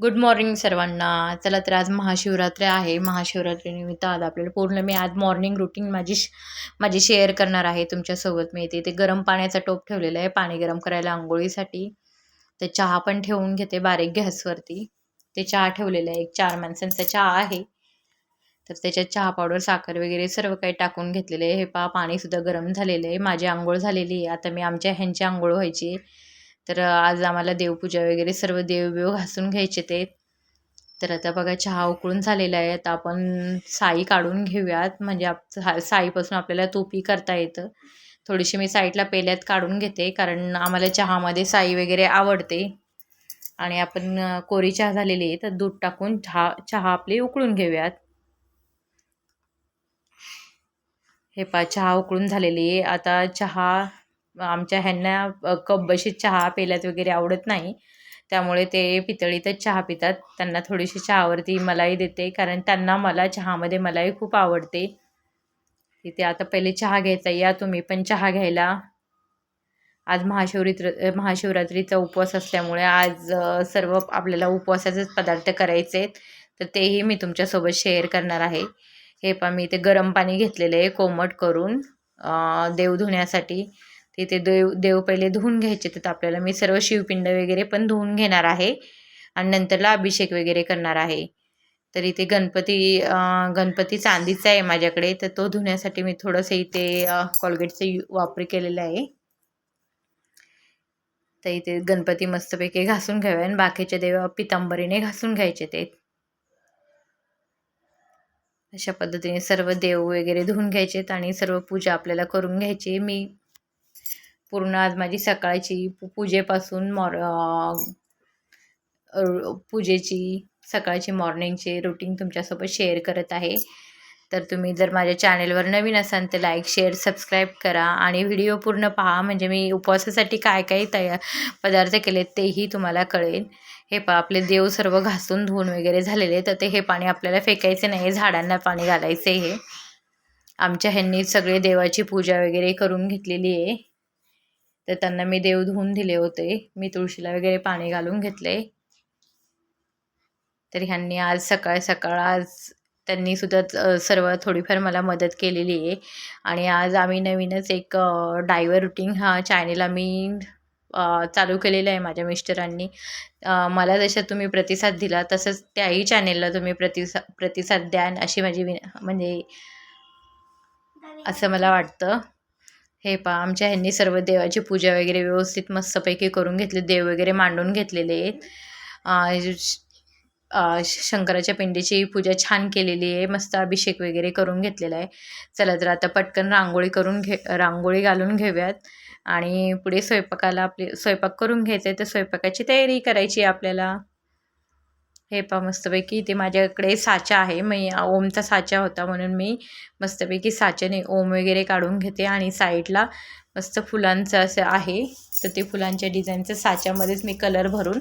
Good morning सर्वांना. चला तर आज महाशिवरात्री आहे. महाशिवरात्रीनिमित्त आज आपल्याला पूर्ण मी आज मॉर्निंग रुटीन माझी श- माझी शेअर करणार आहे. तुमच्यासोबत मी इथे ते गरम पाण्याचा टोप ठेवलेला आहे. पाणी गरम करायला आंघोळीसाठी. तर चहा पण ठेवून घेते बारीक गॅसवरती. ते चहा ठेवलेलं आहे. एक चार माणसांचा चहा आहे. तर त्याच्यात चहा पावडर साखर वगैरे सर्व काही टाकून घेतलेलं आहे. हे पहा पाणीसुद्धा गरम झालेलं आहे. माझी आंघोळ झालेली आहे. आता मी आमच्या ह्यांची आंघोळ व्हायची आहे. तर आज आम्हाला देवपूजा वगैरे सर्व देवबिव घासून घ्यायचे ते. तर आता बघा चहा उकळून झालेला आहे. आता आपण साई काढून घेऊयात. म्हणजे आप साईपासून आपल्याला तोपी करता येतं. थोडीशी मी साईडला पेल्यात काढून घेते कारण आम्हाला चहामध्ये साई वगैरे आवडते. आणि आपण कोरी चहा झालेली आहे तर दूध टाकून चहा चहा आपली उकळून घेऊयात. हे पा चहा उकळून झालेली आहे. आता चहा आमच्या ह्यांना कप कप चहा पेल्यात वगैरे आवडत नाही. त्यामुळे ते पितळीतच चहा पितात. त्यांना थोडीशी चहावरती मलाई देते. कारण त्यांना मला चहामध्ये मलाई खूप आवडते. तिथे आता पहिले चहा घ्यायचा या तुम्ही पण चहा घ्यायला. आज महाशिवरित्र महाशिवरात्रीचा उपवास असल्यामुळे आज सर्व आपल्याला उपवासाचेच पदार्थ करायचे आहेत. तर तेही मी तुमच्यासोबत शेअर करणार आहे. हे पहा मी इथे गरम पाणी घेतलेलं आहे कोमट करून देव धुण्यासाठी तिथे देव देव पहिले धुवून घ्यायचे. तर आपल्याला मी सर्व शिवपिंड वगैरे पण धुवून घेणार आहे. आणि नंतरला अभिषेक वगैरे करणार आहे. तर इथे गणपती गणपती चांदीचा आहे माझ्याकडे. तर तो धुण्यासाठी मी थोडंसं इथे कॉलगेटचा वापर केलेलं आहे. तर इथे गणपती मस्तपैकी घासून घ्यावे आणि बाकीचे देव पितांबरीने घासून घ्यायचे ते. अशा पद्धतीने सर्व देव वगैरे धुवून घ्यायचेत आणि सर्व पूजा आपल्याला करून घ्यायची. मी पूर्ण आज माझी सकाळची पूजेपासून मॉर पूजेची सकाळची मॉर्निंगचे रुटीन तुमच्यासोबत शेअर करत आहे. तर तुम्ही जर माझ्या चॅनेलवर नवीन असाल तर लाईक शेअर सबस्क्राईब करा आणि व्हिडिओ पूर्ण पहा. म्हणजे मी उपवासासाठी काय काय तयार पदार्थ केलेत तेही तुम्हाला कळेल. हे पा आपले देव सर्व घासून धुवून वगैरे झालेले तर ते हे पाणी आपल्याला फेकायचे नाही. झाडांना पाणी घालायचे हे आमच्या ह्यांनी सगळे देवाची पूजा वगैरे करून घेतलेली आहे. तर त्यांना मी देव धुवून दिले होते. मी तुळशीला वगैरे पाणी घालून घेतले. तर ह्यांनी आज सकाळ सकाळ आज त्यांनी सुद्धा सर्व थोडीफार मला मदत केलेली आहे. आणि आज आम्ही नवीनच एक डायवर रुटीन हा चॅनेल आम्ही चालू केलेलं आहे माझ्या मिस्टरांनी. मला जशा तुम्ही प्रतिसाद दिला तसंच त्याही चॅनेलला तुम्ही प्रतिसा प्रतिसाद द्यान अशी माझी विन म्हणजे असं मला वाटतं. हे पहा आमच्या ह्यांनी सर्व देवाची पूजा वगैरे व्यवस्थित मस्तपैकी करून घेतली देव वगैरे मांडून घेतलेले आहेत. श- शंकराच्या पिंडीची पूजा छान केलेली आहे मस्त अभिषेक वगैरे करून घेतलेला आहे. चला तर आता पटकन रांगोळी करून घे रांगोळी घालून घेऊयात. आणि पुढे स्वयंपाकाला आपले स्वयंपाक करून घ्यायचा आहे तर स्वयंपाकाची तयारी करायची आहे आपल्याला. हे पहा मस्तपैकी इथे माझ्याकडे साचा आहे. मी ओमचा साचा होता म्हणून मी मस्तपैकी साच्याने ओम वगैरे काढून घेते आणि साईडला मस्त फुलांचं असं आहे. तर ते फुलांच्या डिझाईनचं साच्यामध्येच मी कलर भरून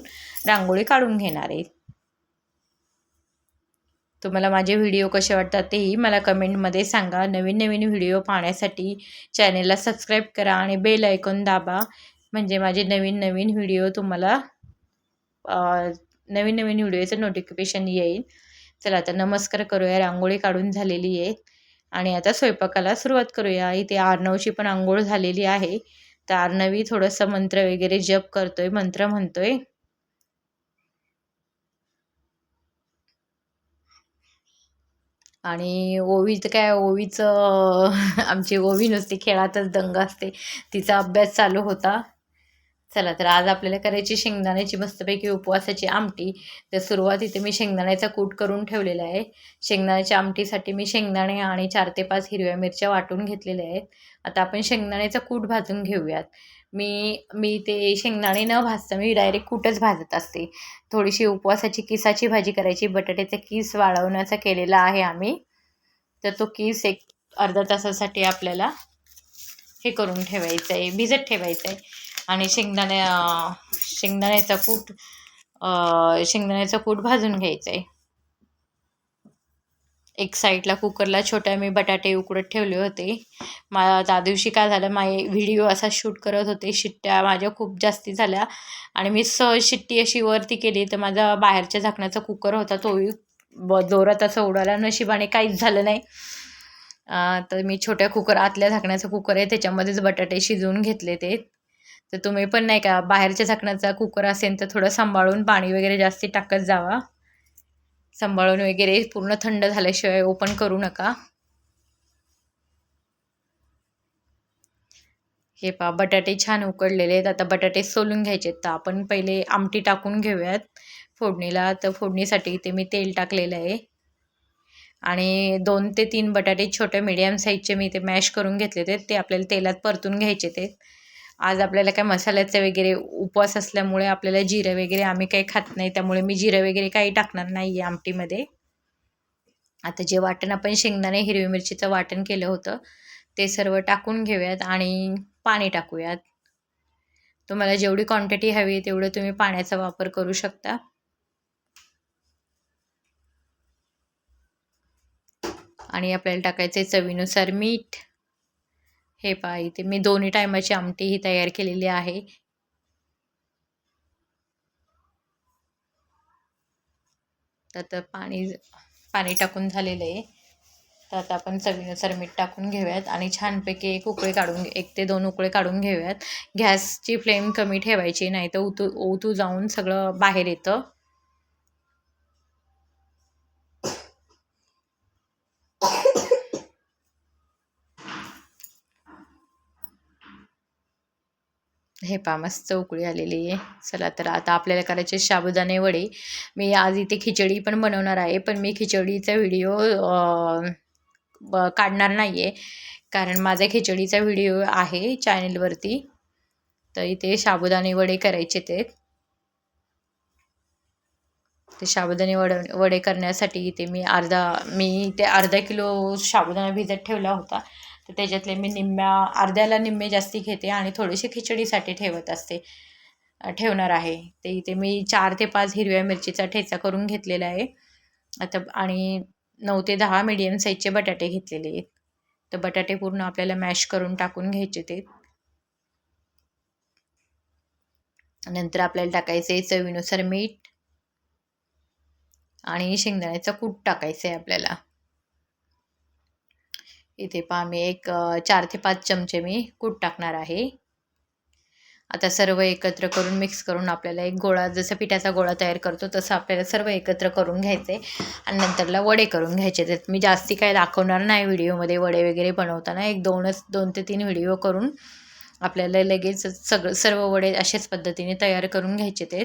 रांगोळी काढून घेणार आहे. तुम्हाला माझे व्हिडिओ कसे वाटतात तेही मला कमेंटमध्ये सांगा. नवीन नवीन व्हिडिओ पाहण्यासाठी चॅनेलला सबस्क्राईब करा आणि बेल ऐकून दाबा. म्हणजे माझे नवीन नवीन व्हिडिओ तुम्हाला नवीन नवीन व्हिडिओचं नोटिफिकेशन येईल. चला आता नमस्कार करूया. रांगोळी काढून झालेली आहे. आणि आता स्वयंपाकाला सुरुवात करूया. इथे आर्नवची पण आंघोळ झालेली आहे. तर आर्णवी थोडंसं मंत्र वगैरे जप करतोय. मंत्र म्हणतोय. आणि ओवीचं काय? ओवीचं आमची ओवी नसते खेळातच दंग असते. तिचा अभ्यास चालू होता. चला तर आज आपल्याला करायची शेंगदाण्याची मस्तपैकी उपवासाची आमटी. तर सुरुवात इथे मी शेंगदाण्याचा कूट करून ठेवलेला आहे. शेंगदाण्याच्या आमटीसाठी मी शेंगदाणे आणि चार ते पाच हिरव्या मिरच्या वाटून घेतलेल्या आहेत. आता आपण शेंगदाण्याचा कूट भाजून घेऊयात. मी मी ते शेंगदाणे न भाजता मी डायरेक्ट कूटच भाजत असते. थोडीशी उपवासाची किसाची भाजी करायची. बटाट्याचा किस वाळवण्याचा केलेला आहे आम्ही. तर तो किस एक अर्धा तासासाठी आपल्याला हे करून ठेवायचं आहे भिजत ठेवायचं आहे आणि शेंगदाण्या शेंगदाण्याचा कूट शेंगदाण्याचा कूट भाजून घ्यायचा आहे एक साईडला कुकरला छोट्या मी बटाटे उकडत ठेवले होते. मा त्या दिवशी काय झालं माझे व्हिडिओ असा शूट करत होते शिट्ट्या माझ्या खूप जास्ती झाल्या. आणि मी सहज शिट्टी अशी वरती केली तर माझा बाहेरच्या झाकण्याचा कुकर होता तोही ब जोरात असं उडाला नशिबाने काहीच झालं नाही. तर मी छोट्या कुकर आतल्या झाकण्याचा कुकर आहे त्याच्यामध्येच बटाटे शिजवून घेतले ते. तर तुम्ही पण नाही का बाहेरच्या झाकणाचा कुकर असेल तर थोडं सांभाळून पाणी वगैरे जास्ती टाकत जावा. सांभाळून वगैरे पूर्ण थंड झाल्याशिवाय ओपन करू नका. हे पा बटाटे छान उकडलेले आहेत. आता बटाटे सोलून घ्यायचे तर आपण पहिले आमटी टाकून घेऊयात फोडणीला. तर फोडणीसाठी इथे मी तेल टाकलेलं आहे. आणि दोन ते तीन बटाटे छोटे मिडियम साईजचे मी ते मॅश करून घेतले ते ते आपल्याला तेलात परतून घ्यायचे ते आज आपल्याला काय मसाल्याचे वगैरे उपवास असल्यामुळे आपल्याला जिरं वगैरे आम्ही काही खात नाही त्यामुळे मी जिरं वगैरे काही टाकणार नाही आहे आमटीमध्ये. आता जे वाटण आपण शेंगदाणे हिरवी मिरचीचं वाटण केलं होतं ते सर्व टाकून घेऊयात आणि पाणी टाकूयात. तुम्हाला जेवढी क्वांटिटी हवी तेवढं तुम्ही पाण्याचा वापर करू शकता. आणि आपल्याला टाकायचं आहे चवीनुसार मीठ. हे पहा इथे. मी दोन्ही टायमाची आमटी ही तयार केलेली आहे. तर पाणी पाणी टाकून झालेलं आहे. तर आता आपण चवीनुसार मीठ टाकून घेऊयात आणि छानपैकी एक उकळे काढून एक ते दोन उकळे काढून घेऊयात. गॅसची फ्लेम कमी ठेवायची नाही तर उतू ओतू जाऊन सगळं बाहेर येतं. हे पा मस्त उकळी आलेली आहे. चला तर आता आपल्याला करायचे साबुदाणे वडे. मी आज इथे खिचडी पण बनवणार आहे पण मी खिचडीचा व्हिडिओ काढणार नाही आहे कारण माझा खिचडीचा व्हिडिओ आहे चॅनेलवरती. तर इथे साबुदाणे वडे करायचे ते. ते साबुदाणे वड वडे करण्यासाठी इथे मी अर्धा मी ते अर्धा किलो साबुदाणा भिजत ठेवला होता. तर त्याच्यातले मी निम्म्या अर्ध्याला निम्मे जास्ती घेते आणि थोडीशी खिचडीसाठी ठेवत असते. ठेवणार आहे. ते इथे मी चार ते पाच हिरव्या मिरचीचा ठेचा करून घेतलेला आहे. आता आणि नऊ ते दहा मीडियम साईजचे बटाटे घेतलेले आहेत. तर बटाटे पूर्ण आपल्याला मॅश करून टाकून घ्यायचे ते. नंतर आपल्याला टाकायचं आहे चवीनुसार मीठ. आणि शेंगदाण्याचा कूट टाकायचं आहे आपल्याला. इथे पहा मी एक चार ते पाच चमचे मी कूट टाकणार आहे. आता सर्व एकत्र करून मिक्स करून आपल्याला एक गोळा जसं पिठाचा गोळा तयार करतो तसं आपल्याला सर्व एकत्र करून घ्यायचे आणि नंतरला वडे करून घ्यायचे. त्यात मी जास्ती काय दाखवणार नाही व्हिडिओमध्ये वडे वगैरे बनवताना. एक दोनच दोन ते तीन व्हिडिओ करून आपल्याला लगेच सगळं सर्व वडे अशाच पद्धतीने तयार करून घ्यायचे ते.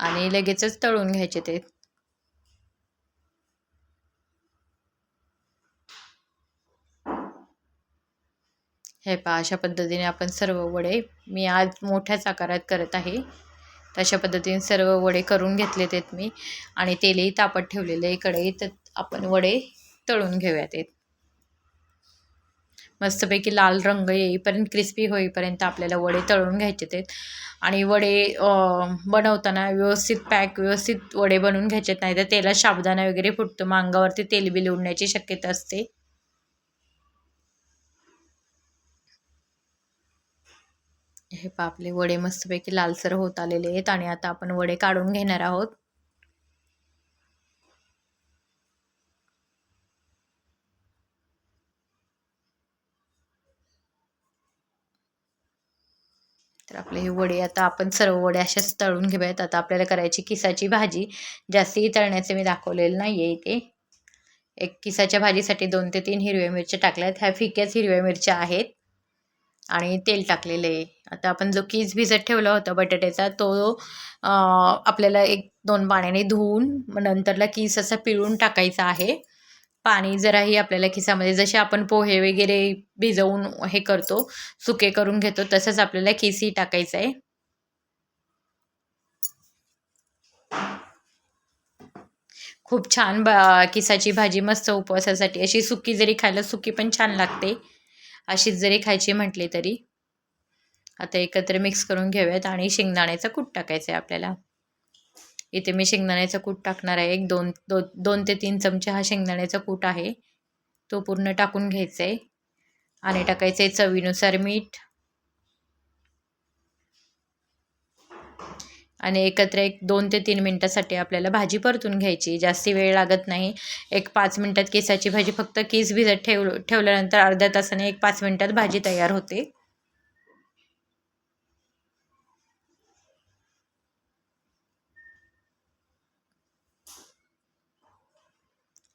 आणि लगेचच तळून घ्यायचे ते. हे पहा अशा पद्धतीने आपण सर्व वडे मी आज मोठ्याच आकारात करत आहे. तशा पद्धतीने सर्व वडे करून घेतलेत मी आणि तेलही तापत ठेवलेले आहे कढईत आपण वडे तळून घेऊयात. मस्तपैकी लाल रंग येईपर्यंत क्रिस्पी होईपर्यंत आपल्याला वडे तळून घ्यायचे ते. आणि वडे बनवताना व्यवस्थित पॅक व्यवस्थित वडे बनवून घ्यायचे नाही तर तेलात शाबदाना वगैरे फुटतो मग अंगावरती तेलबिल उडण्याची शक्यता असते. हे पापले वडे मस्तपैकी लालसर होत आलेले आहेत आणि आता आपण वडे काढून घेणार आहोत तर आपले हे वडे आता आपण सर्व वडे अशाच तळून घेऊयात. आता आपल्याला करायची किसाची भाजी. जास्ती तळण्याचे मी दाखवलेलं नाही आहे इथे. एक किसाच्या भाजीसाठी दोन ते तीन हिरव्या मिरच्या टाकल्यात. ह्या फिक्याच हिरव्या मिरच्या आहेत. आणि तेल टाकलेलं आहे. आता आपण जो किस भिजत ठेवला होता बटाट्याचा तो आपल्याला एक दोन पाण्याने धुवून नंतरला कीस असा पिळून टाकायचा आहे. पाणी जराही आपल्याला खिसामध्ये जसे आपण पोहे वगैरे भिजवून हे करतो सुके करून घेतो तसंच आपल्याला खिसी टाकायचं आहे. खूप छान बा किसाची भाजी मस्त उपवासासाठी. अशी सुकी जरी खायला सुकी पण छान लागते. अशीच जरी खायची म्हटली तरी. आता एकत्र मिक्स करून घेऊयात आणि शेंगदाण्याचा कूट टाकायचा आहे आपल्याला. इथे मी शेंगदाण्याचा कूट टाकणार आहे. एक दोन दो दोन ते तीन चमचे हा शेंगदाण्याचा कूट आहे. तो पूर्ण टाकून घ्यायचा आहे आणि टाकायचं आहे चवीनुसार मीठ. आणि एकत्र एक दोन ते तीन मिनटासाठी आपल्याला भाजी परतून घ्यायची. जास्ती वेळ लागत नाही. एक पाच मिनटात केसाची भाजी फक्त केस भिजत ठेव ठेवल्यानंतर अर्ध्या तासाने एक पाच मिनटात भाजी तयार होते.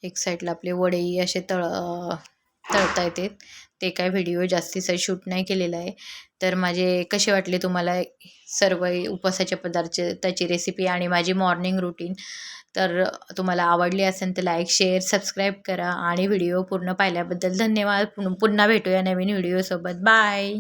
एक साईडला आपले वडेही असे तळ तळता येते. ते काय व्हिडिओ जास्तीचा शूट नाही केलेला आहे. तर माझे कसे वाटले तुम्हाला सर्व उपवासाचे पदार्थ त्याची रेसिपी आणि माझी मॉर्निंग रुटीन तर तुम्हाला आवडली असेल तर लाईक शेअर सबस्क्राईब करा आणि व्हिडिओ पूर्ण पाहिल्याबद्दल धन्यवाद. पुन्हा भेटूया नवीन व्हिडिओसोबत बाय